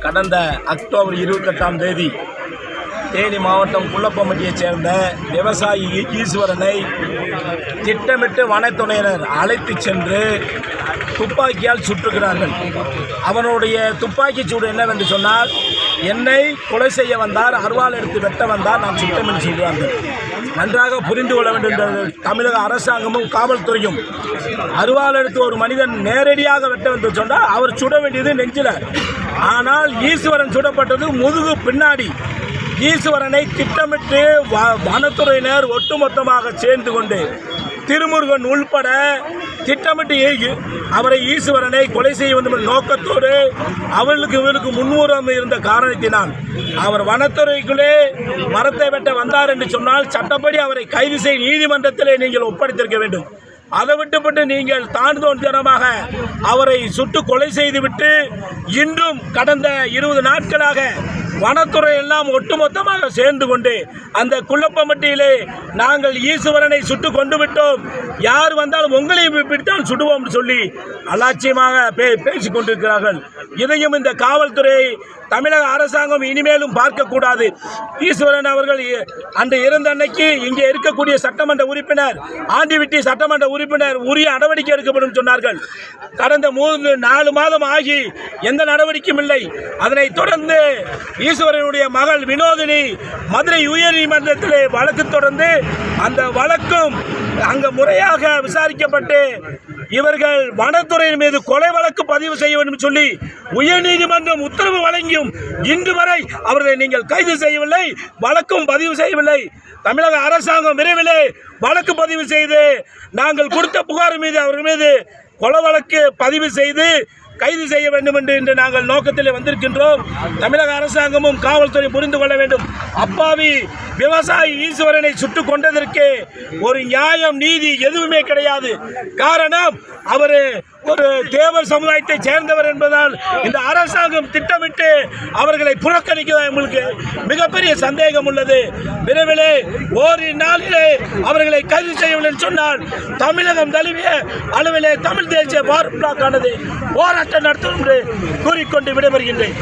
கடந்த அக்டோபர் இருபத்தெட்டாம் தேதி தேனி மாவட்டம் குள்ளப்பம்பட்டியைச் சேர்ந்த விவசாயி ஈஸ்வரனை திட்டமிட்டு வனத்துறையினர் அழைத்துச் சென்று துப்பாக்கியால் சுற்றுகிறார்கள் அவனுடைய துப்பாக்கி சூடு என்னவென்று சொன்னால் என்னை கொலை செய்ய வந்தார் அருவாள் எடுத்து வெட்ட வந்தார் நான் சுட்டம் என்று சொல்கிறார்கள். நன்றாக புரிந்து கொள்ள வேண்டும் இந்த தமிழக அரசாங்கமும் காவல்துறையும். அருவாள் எடுத்து ஒரு மனிதன் நேரடியாக வெட்ட வந்து சொன்னால் அவர் சுட வேண்டியது நெஞ்சில. ஆனால் ஈஸ்வரன் சுடப்பட்டது முதுகு பின்னாடி. ஈஸ்வரனை திட்டமிட்டு வ- வனத்துறையினர் ஒட்டுமொத்தமாக சேர்ந்து கொண்டு திருமுருகன் உள்பட திட்டமிட்டு ஈ- அவரை ஈஸ்வரனை கொலை செய்ய வேண்டும் என்ற நோக்கத்தோடு அவர்களுக்கு இவருக்கு முன்னுரிமை இருந்த காரணத்தினால் அவர் வனத்துறைக்குள்ளே மரத்தை வெட்ட வந்தார் என்று சொன்னால் சட்டப்படி அவரை கைது செய்ய நீதிமன்றத்திலே நீங்கள் ஒப்படைத்திருக்க வேண்டும். அதை விட்டுப்பட்டு நீங்கள் தாழ்ந்தோன்தனமாக அவரை சுட்டு கொலை செய்துவிட்டு இன்றும் கடந்த இருபது நாட்களாக வனத்துறை எல்லாம் ஒட்டுமொத்தமாக சேர்ந்து கொண்டு அந்த குள்ளப்பமட்டியிலே நாங்கள் ஈஸ்வரனை சுட்டு கொண்டு விட்டோம். யார் வந்தாலும் உங்களையும் பிடித்தால் சுடுவோம் சொல்லி அலட்சியமாக பே பேசிக் கொண்டிருக்கிறார்கள். இதையும் இந்த காவல்துறை தமிழக அரசாங்கம் இனிமேலும் பார்க்கக்கூடாது. ஈஸ்வரன் அவர்கள் அன்று இறந்த அன்னைக்கு இங்கே இருக்கக்கூடிய சட்டமன்ற உறுப்பினர் ஆண்டிவிட்டி சட்டமன்ற உறுப்பினர் உரிய நடவடிக்கை எடுக்கப்படும் சொன்னார்கள். கடந்த மூன்று நாலு மாதம் ஆகி எந்த நடவடிக்கையும் இல்லை. அதனைத் தொடர்ந்து ஈஸ்வரனுடைய மகள் வினோதினி மதுரை உயர்நீதிமன்றத்திலே வழக்கு தொடர்ந்து அந்த வழக்கும் அங்கு முறையாக விசாரிக்கப்பட்டு இவர்கள் வனத்துறையின் மீது கொலை வழக்கு பதிவு செய்ய வேண்டும் சொல்லி உயர்நீதிமன்றம் உத்தரவு வழங்கியும் இன்று வரை அவர்களை நீங்கள் கைது செய்யவில்லை வழக்கும் பதிவு செய்யவில்லை. தமிழக அரசாங்கம் விரைவிலே வழக்கு பதிவு செய்து நாங்கள் கொடுத்த புகார் மீது அவர்கள் மீது கொலை வழக்கு பதிவு செய்து கைது செய்ய வேண்டும் என்று இன்று நாங்கள் நோக்கத்தில் வந்திருக்கின்றோம். தமிழக அரசாங்கமும் காவல்துறை புரிந்து கொள்ள வேண்டும். அப்பாவி விவசாயி ஈஸ்வரனை சுட்டுக் கொண்டதற்கு ஒரு நியாயம் நீதி எதுவுமே கிடையாது. காரணம் அவர் ஒரு தேவர் சமுதாயத்தை சேர்ந்தவர் என்பதால் இந்த அரசாங்கம் திட்டமிட்டு அவர்களை புறக்கணிக்க எங்களுக்கு மிகப்பெரிய சந்தேகம் உள்ளது. விரைவிலே ஓரிரு நாளிலே அவர்களை கைது செய்யவில்லை என்று சொன்னால் தமிழகம் தழுவிய அளவிலே தமிழ் தேசிய பார்ப்பாக்கானது போராட்டம் நடத்தும் என்று கூறிக்கொண்டு விடைபெறுகின்றேன்.